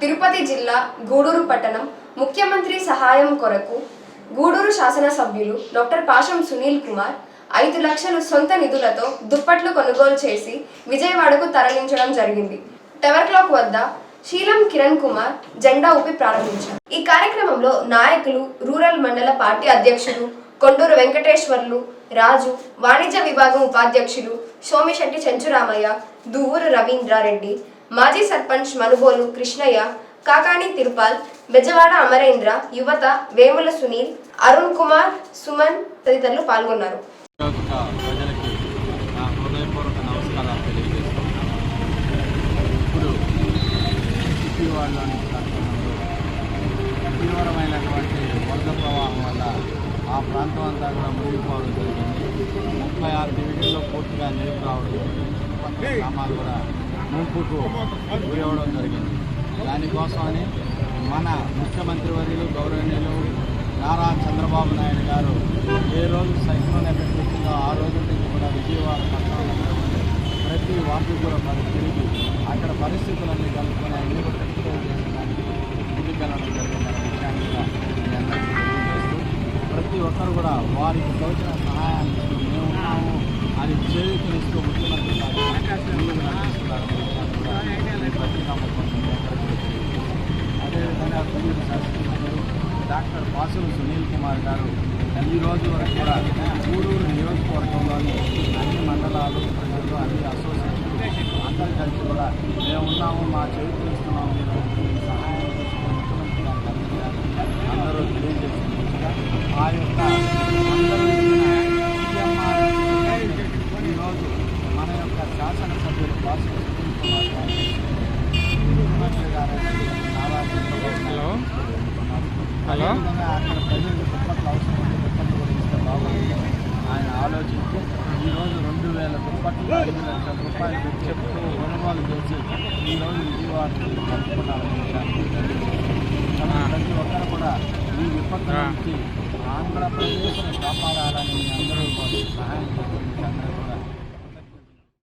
తిరుపతి జిల్లా గూడూరు పట్టణం ముఖ్యమంత్రి సహాయం కొరకు గూడూరు శాసనసభ్యులు డాక్టర్ పాషం సునీల్ కుమార్ ఐదు లక్షలు సొంత నిధులతో దుప్పట్లు కొనుగోలు చేసి విజయవాడకు తరలించడం జరిగింది. టవర్ క్లాక్ వద్ద శీలం కిరణ్ కుమార్ జెండా ఊపి ప్రారంభించారు. ఈ కార్యక్రమంలో నాయకులు రూరల్ మండల పార్టీ అధ్యక్షులు కొండూరు వెంకటేశ్వర్లు రాజు వాణిజ్య విభాగం ఉపాధ్యక్షులు సోమిశెట్టి చెంచురామయ్య దువ్వూరు రవీంద్రారెడ్డి మాజీ సర్పంచ్ మనుబోలు కృష్ణయ్య కాకాని తిరుపాల్ బెజవాడ అమరేంద్ర యువత వేముల సునీల్ అరుణ్ కుమార్ సుమన్ తదితరులు పాల్గొన్నారు తీవ్రమైనటువంటి వరద ప్రవాహం వల్ల ఆ ప్రాంతం అంతా కూడా మునిగిపోవడం జరిగింది ముప్పై ఆరు డివిజన్లో పూర్తిగా నీరు రావడం జరిగింది గ్రామాలు కూడా ముంపుకు గురవడం జరిగింది. దానికోసమని మన ముఖ్యమంత్రి వర్యులు గౌరవనీయులు నారా చంద్రబాబు నాయుడు గారు ఏ రోజు సైక్లోన్ ఎఫెక్ట్ వచ్చిందో ఆ రోజు నుంచి కూడా విజయవాడ పట్టణంలో ప్రతి వార్డు కూడా మరి తిరిగి అక్కడ పరిస్థితులన్నీ కలుపుకొని అన్ని కూడా రెక్టిఫై చేసడానికి ముందుకెళ్ళడం జరిగిందనే విషయాన్ని కూడా మీ అందరికీ తెలియజేస్తూ ప్రతి ఒక్కరు కూడా వారికి తోచిన సహాయాన్ని మేము ఉన్నాము అని చేయూతనిస్తూ ముఖ్యమంత్రి గారు ముందుకు నడిపిస్తున్నారనే విషయాన్ని కూడా ఈ పత్రికా ముఖం మీ అందరికీ తెలియజేస్తూ అదేవిధంగా తొమ్మిది శాసనసభ్యులు డాక్టర్ బాసులు సునీల్ కుమార్ గారు ఈ రోజు వరకు కూడా గూడూరు నియోజకవర్గంలోని అన్ని మండలాలు ప్రజలు అన్ని అసోసియేషన్లు అందరూ కలిసి కూడా మేము ఉన్నాము మా చేతులు ఇస్తున్నాము మీరు ఈ సహాయం తీసుకుని ముఖ్యమంత్రి గారికి అందించాలని అందరూ తెలియజేసినట్టుగా ఆ యొక్క అందరూ ఇచ్చిన CMR ఈరోజు మన యొక్క శాసనసభ్యులు బాసులు సునీల్ కుమార్ గారు ముఖ్యమంత్రి గారు నారా చంద్రబాబు హలో అదేవిధంగా అక్కడ ప్రజలకు దుప్పట్లు అవసరం ఉంటే దుప్పట్లు కూడా ఇస్తే బాగుంటుంది ఆయన ఆలోచించి ఈరోజు రెండు వేల దుప్పట్లు ఐదు లక్షల రూపాయలు చెప్తూ కొనుగోలు చేసి ఈరోజు విషయాన్ని తెలియజేస్తున్నాను. ప్రతి ఒక్కరు కూడా ఈ విపత్తు నుంచి ఆంధ్రప్రదేశ్ను కాపాడాలని అందరూ సహాయం చేసి మీకు అందరూ కూడా